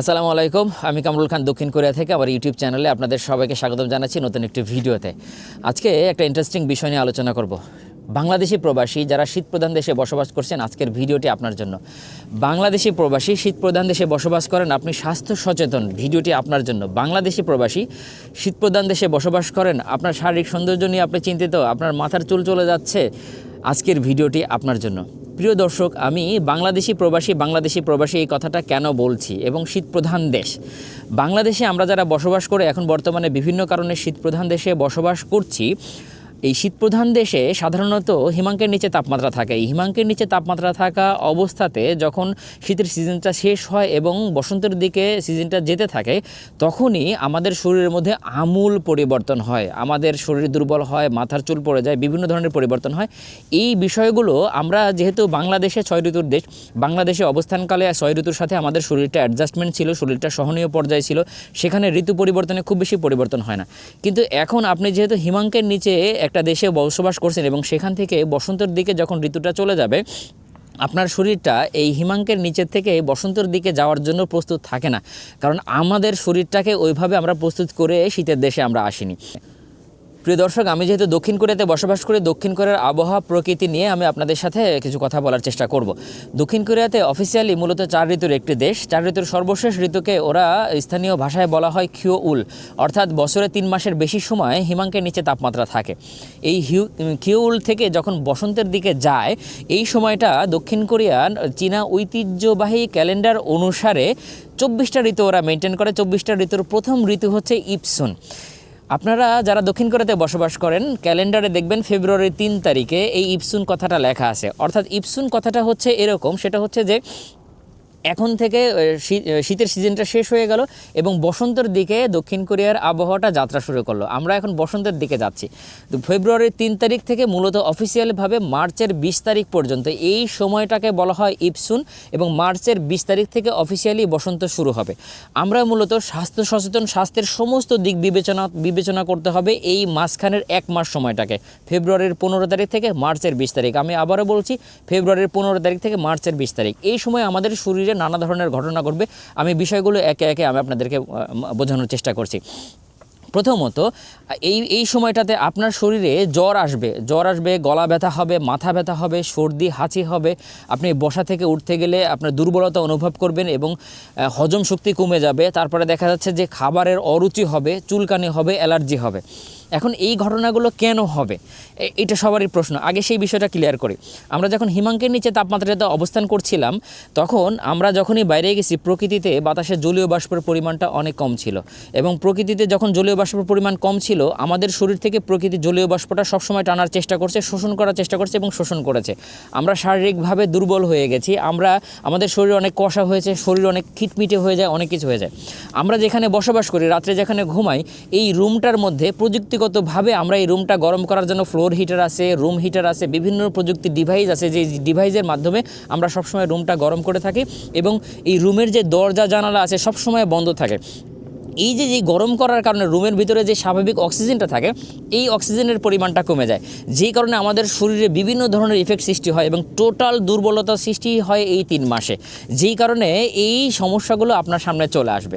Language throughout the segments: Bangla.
আসসালামু আলাইকুম, আমি কামরুল খান দক্ষিণ কোরিয়া থেকে আমার ইউটিউব চ্যানেলে আপনাদের সবাইকে স্বাগতম জানাচ্ছি নতুন একটি ভিডিওতে। আজকে একটা ইন্টারেস্টিং বিষয় নিয়ে আলোচনা করব। বাংলাদেশি প্রবাসী যারা শীতপ্রধান দেশে বসবাস করছেন, আজকের ভিডিওটি আপনার জন্য। বাংলাদেশি প্রবাসী শীতপ্রধান দেশে বসবাস করেন, আপনি স্বাস্থ্য সচেতন, ভিডিওটি আপনার জন্য। বাংলাদেশি প্রবাসী শীতপ্রধান দেশে বসবাস করেন, আপনার শারীরিক সৌন্দর্য নিয়ে আপনি চিন্তিত, আপনার মাথার চুল চলে যাচ্ছে আজকের ভিডিওটি আপনার জন্য। প্রিয় দর্শক, আমি বাংলাদেশি প্রবাসী বাংলাদেশি প্রবাসী এই কথাটা কেন বলছি এবং শীতপ্রধান দেশ? বাংলাদেশে আমরা যারা বসবাস করে এখন বর্তমানে বিভিন্ন কারণে শীতপ্রধান দেশে বসবাস করছি এই শীতপ্রধান দেশে সাধারণত হিমাঙ্কের নিচে তাপমাত্রা থাকে। এই হিমাঙ্কের নিচে তাপমাত্রা থাকা অবস্থাতে যখন শীতের সিজনটা শেষ হয় এবং বসন্তের দিকে সিজনটা যেতে থাকে, তখনই আমাদের শরীরের মধ্যে আমূল পরিবর্তন হয়। আমাদের শরীর দুর্বল হয়, মাথার চুল পড়ে যায়, বিভিন্ন ধরনের পরিবর্তন হয়। এই বিষয়গুলো আমরা যেহেতু বাংলাদেশে ছয় ঋতুর দেশ, বাংলাদেশে অবস্থানকালে ছয় ঋতুর সাথে আমাদের শরীরটা অ্যাডজাস্টমেন্ট ছিল, শরীরটা সহনীয় পর্যায়ে ছিল। সেখানে ঋতু পরিবর্তনে খুব বেশি পরিবর্তন হয় না। কিন্তু এখন আপনি যেহেতু হিমাঙ্কের নিচে একটা দেশে বসবাস করছেন এবং সেখান থেকে বসন্তের দিকে যখন ঋতুটা চলে যাবে, আপনার শরীরটা এই হিমাঙ্কের নিচের থেকে বসন্তের দিকে যাওয়ার জন্য প্রস্তুত থাকে না। কারণ আমাদের শরীরটাকে ওইভাবে আমরা প্রস্তুত করে শীতের দেশে আমরা আসিনি। প্রিয় দর্শক, আমি যেহেতু দক্ষিণ কোরিয়াতে বসবাস করি, দক্ষিণ কোরিয়ার আবহাওয়া প্রকৃতি নিয়ে আমি আপনাদের সাথে কিছু কথা বলার চেষ্টা করব। দক্ষিণ কোরিয়াতে অফিসিয়ালি মূলত চার ঋতুর একটি দেশ। চার ঋতুর সর্বশেষ ঋতুকে ওরা স্থানীয় ভাষায় বলা হয় খিও উল অর্থাৎ বছরে তিন মাসের বেশি সময় হিমাঙ্কের নিচে তাপমাত্রা থাকে। এই হিউ খিও উল থেকে যখন বসন্তের দিকে যায়, এই সময়টা দক্ষিণ কোরিয়ার চীনা ঐতিহ্যবাহী ক্যালেন্ডার অনুসারে চব্বিশটা ঋতু ওরা মেনটেন করে। চব্বিশটা ঋতুর প্রথম ঋতু হচ্ছে ইপসুন। আপনারা যারা দক্ষিণ কোরিয়াতে বসবাস করেন, ক্যালেন্ডারে দেখবেন ফেব্রুয়ারি তিন তারিখে এই ইপসুন কথাটা লেখা আছে। অর্থাৎ ইপসুন কথাটা হচ্ছে এরকম, সেটা হচ্ছে যে এখন থেকে শীতের সিজনটা শেষ হয়ে গেল এবং বসন্তের দিকে দক্ষিণ কোরিয়ার আবহাওয়াটা যাত্রা শুরু করল। আমরা এখন বসন্তের দিকে যাচ্ছি। তো ফেব্রুয়ারির তিন তারিখ থেকে মূলত অফিসিয়ালভাবে মার্চের বিশ তারিখ পর্যন্ত এই সময়টাকে বলা হয় ইপসুন এবং মার্চের বিশ তারিখ থেকে অফিসিয়ালি বসন্ত শুরু হবে। আমরা মূলত স্বাস্থ্য সচেতন স্বাস্থ্যের সমস্ত দিক বিবেচনা বিবেচনা করতে হবে এই মাঝখানের এক মাস সময়টাকে। ফেব্রুয়ারির পনেরো তারিখ থেকে মার্চের বিশ তারিখ। আমি আবারও বলছি, ফেব্রুয়ারির পনেরো তারিখ থেকে মার্চের বিশ তারিখ। এই সময় আমাদের শরীরে নানা ধরনের ঘটনা ঘটবে। আমি বিষয়গুলো একে একে আমি আপনাদেরকে বোঝানোর চেষ্টা করছি। প্রথমত, এই এই সময়টাতে আপনার শরীরে জ্বর আসবে। জ্বর আসবে, গলা ব্যথা হবে, মাথা ব্যথা হবে, সর্দি, হাঁচি হবে। আপনি বসা থেকে উঠতে গেলে আপনার দুর্বলতা অনুভব করবেন এবং হজম শক্তি কমে যাবে। তারপরে দেখা যাচ্ছে যে খাবারের অরুচি হবে, চুলকানি হবে, অ্যালার্জি হবে। এখন এই ঘটনাগুলো কেন হবে? এটা সবারই প্রশ্ন। আগে সেই বিষয়টা ক্লিয়ার করি। আমরা যখন হিমাঙ্কের নিচে তাপমাত্রাতে অবস্থান করছিলাম, তখন আমরা যখনই বাইরে গেছি, প্রকৃতিতে বাতাসে জলীয় বাষ্পের পরিমাণটা অনেক কম ছিল। এবং প্রকৃতিতে যখন জলীয় বাষ্পের পরিমাণ কম ছিল, আমাদের শরীর থেকে প্রকৃতি জলীয় বাষ্পটা সবসময় টানার চেষ্টা করছে, শোষণ করার চেষ্টা করছে এবং শোষণ করেছে। আমরা শারীরিকভাবে দুর্বল হয়ে গেছি, আমরা, আমাদের শরীর অনেক কষা হয়েছে, শরীর অনেক খিটমিটে হয়ে যায়, অনেক কিছু হয়ে যায়। আমরা যেখানে বসবাস করি, রাত্রে যেখানে ঘুমাই, এই রুমটার মধ্যে প্রযুক্তিগতভাবে আমরা এই রুমটা গরম করার জন্য ফ্লোর হিটার আছে রুম হিটার আছে, বিভিন্ন প্রযুক্তি ডিভাইস আছে, যে ডিভাইসের মাধ্যমে আমরা সবসময় রুমটা গরম করে থাকি এবং এই রুমের যে দরজা জানালা আছে সবসময় বন্ধ থাকে। এই যে যে গরম করার কারণে রুমের ভিতরে যে স্বাভাবিক অক্সিজেনটা থাকে, এই অক্সিজেনের পরিমাণটা কমে যায়। যেই কারণে আমাদের শরীরে বিভিন্ন ধরনের ইফেক্ট সৃষ্টি হয় এবং টোটাল দুর্বলতা সৃষ্টি হয় এই তিন মাসে। যেই কারণে এই সমস্যাগুলো আপনার সামনে চলে আসবে।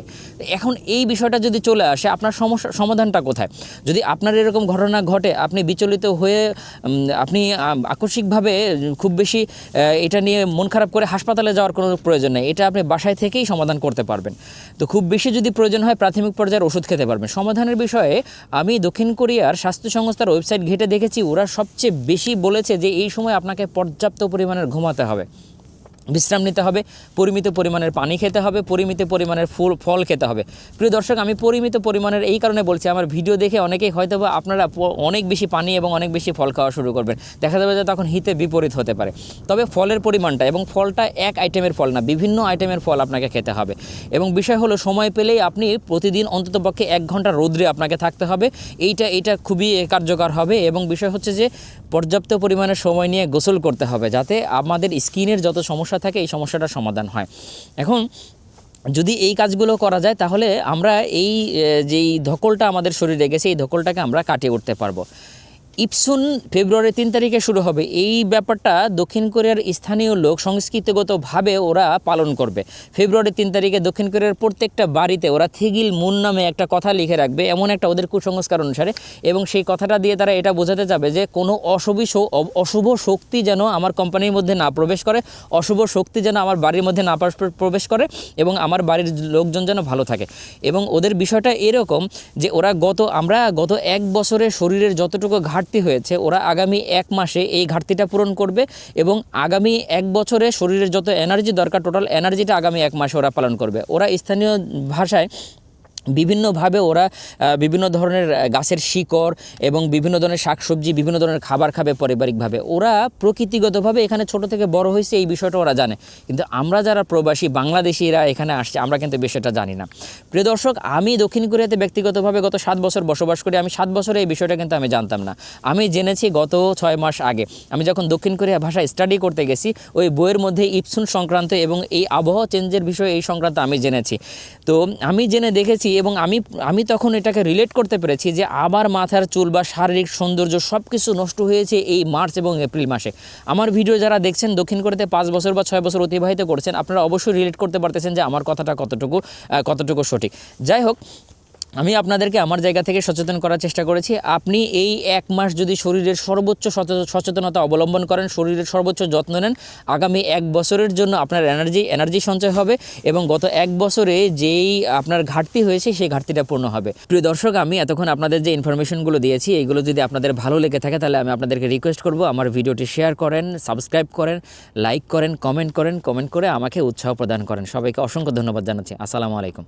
এখন এই বিষয়টা যদি চলে আসে, আপনার সমস্যা, সমাধানটা কোথায়? যদি আপনার এরকম ঘটনা ঘটে, আপনি বিচলিত হয়ে আপনি আকস্মিকভাবে খুব বেশি এটা নিয়ে মন খারাপ করে হাসপাতালে যাওয়ার কোনো প্রয়োজন নেই। এটা আপনি বাসায় থেকেই সমাধান করতে পারবেন। তো খুব বেশি যদি প্রয়োজন হয় প্রাথমিক পর্যায়ের ওষুধ খেতে পারবেন সমাধানের বিষয়ে আমি দক্ষিণ কোরিয়ার স্বাস্থ্য সংস্থার ওয়েবসাইট ঘেটে দেখেছি, ওরা সবচেয়ে বেশি বলেছে যে এই সময় আপনাকে পর্যাপ্ত পরিমাণের ঘুমাতে হবে। বিশ্রাম নিতে হবে, পরিমিত পরিমাণের পানি খেতে হবে, পরিমিত পরিমাণের ফুল, ফল খেতে হবে। প্রিয় দর্শক, আমি পরিমিত পরিমাণের এই কারণে বলছি, আমার ভিডিও দেখে অনেকেই হয়তো আপনারা অনেক বেশি পানি এবং অনেক বেশি ফল খাওয়া শুরু করবেন। দেখা যাবে যে তখন হিতে বিপরীত হতে পারে। তবে ফলের পরিমাণটা এবং ফলটা এক আইটেমের ফল না, বিভিন্ন আইটেমের ফল আপনাকে খেতে হবে। এবং বিষয় হলো, সময় পেলেই আপনি প্রতিদিন অন্ততপক্ষে এক ঘণ্টা রোদ্রে আপনাকে থাকতে হবে। এইটা এইটা খুবই কার্যকর হবে এবং বিষয় হচ্ছে যে পর্যাপ্ত পরিমাণে সময় নিয়ে গোসল করতে হবে যাতে আমাদের স্কিনের যত সমস্যা থাকে এই সমস্যাটা সমাধান হয়। এখন যদি এই কাজগুলো করা যায় তাহলে আমরা এই যেই ধকলটা আমাদের শরীরে গেছে, এই ধকলটাকে আমরা কাটিয়ে উঠতে পারব। ইপসুন ফেব্রুয়ারি তিন তারিখে শুরু হবে। এই ব্যাপারটা দক্ষিণ কোরিয়ার স্থানীয় লোক সংস্কৃতিগতভাবে ওরা পালন করবে। ফেব্রুয়ারি তিন তারিখে দক্ষিণ কোরিয়ার প্রত্যেকটা বাড়িতে ওরা থিগিল মুন নামে একটা কথা লিখে রাখবে, এমন একটা ওদের কুসংস্কার অনুসারে। এবং সেই কথাটা দিয়ে তারা এটা বোঝাতে যাবে যে কোনো অশুভ অশুভ শক্তি যেন আমার কোম্পানির মধ্যে না প্রবেশ করে, অশুভ শক্তি যেন আমার বাড়ির মধ্যে না প্রবেশ- করে এবং আমার বাড়ির লোকজন যেন ভালো থাকে। এবং ওদের বিষয়টা এরকম যে ওরা গত আমরা গত এক বছরে শরীরের যতটুকু ঘাটতি হয়েছে, ওরা আগামী এক মাসে এই ঘাটতিটা পূরণ করবে এবং আগামী এক বছরে শরীরের যত এনার্জি দরকার টোটাল এনার্জিটা আগামী এক মাসে ওরা পালন করবে। ওরা স্থানীয় ভাষায় বিভিন্নভাবে ওরা বিভিন্ন ধরনের গাছের শিকড় এবং বিভিন্ন ধরনের শাকসবজি, বিভিন্ন ধরনের খাবার খাবে পারিবারিকভাবে। ওরা প্রকৃতিগতভাবে এখানে ছোট থেকে বড় হয়েছে, এই বিষয়টা ওরা জানে। কিন্তু আমরা যারা প্রবাসী, বাংলাদেশিরা এখানে আসছে, আমরা কিন্তু বিষয়টা জানি না। প্রিয় দর্শক, আমি দক্ষিণ কোরিয়াতে ব্যক্তিগতভাবে গত সাত বছর বসবাস করি। আমি সাত বছরে এই বিষয়টা কিন্তু আমি জানতাম না। আমি জেনেছি গত ছয় মাস আগে, আমি যখন দক্ষিণ কোরিয়া ভাষা স্টাডি করতে গেছি, ওই বইয়ের মধ্যে ইপসুন সংক্রান্ত এবং এই আবহাওয়া চেঞ্জের বিষয়ে এই সংক্রান্ত আমি জেনেছি। তো আমি জেনে দেখেছি এবং আমি আমি তখন এটাকে রিলেট করতে পেরেছি যে আবার মাথার চুল বা শারীরিক সৌন্দর্য সব কিছু নষ্ট হয়েছে এই মার্চ এবং এপ্রিল মাসে। আমার ভিডিও যারা দেখছেন, দক্ষিণ কোরিয়াতে পাঁচ বছর বা ছয় বছর অতিবাহিত করছেন, আপনারা অবশ্যই রিলেট করতে পারতেছেন যে আমার কথাটা কতটুকু কতটুকু সঠিক। যাই হোক আমি আপনাদেরকে আমার জায়গা থেকে সচেতন করার চেষ্টা করেছি। আপনি এই এক মাস যদি শরীরের সর্বোচ্চ সচেতনতা অবলম্বন করেন, শরীরের সর্বোচ্চ যত্ন নেন, আগামী এক বছরের জন্য আপনার এনার্জি এনার্জি সঞ্চয় হবে এবং গত এক বছরে যেই আপনার ঘাটতি হয়েছে, সেই ঘাটতিটা পূর্ণ হবে। প্রিয় দর্শক, আমি এতক্ষণ আপনাদের যে ইনফরমেশনগুলো দিয়েছি এইগুলো যদি আপনাদের ভালো লেগে থাকে, তাহলে আমি আপনাদেরকে রিকোয়েস্ট করব, আমার ভিডিওটি শেয়ার করেন সাবস্ক্রাইব করেন লাইক করেন কমেন্ট করেন কমেন্ট করে আমাকে উৎসাহ প্রদান করেন। সবাইকে অসংখ্য ধন্যবাদ জানাচ্ছি। আসসালামু আলাইকুম।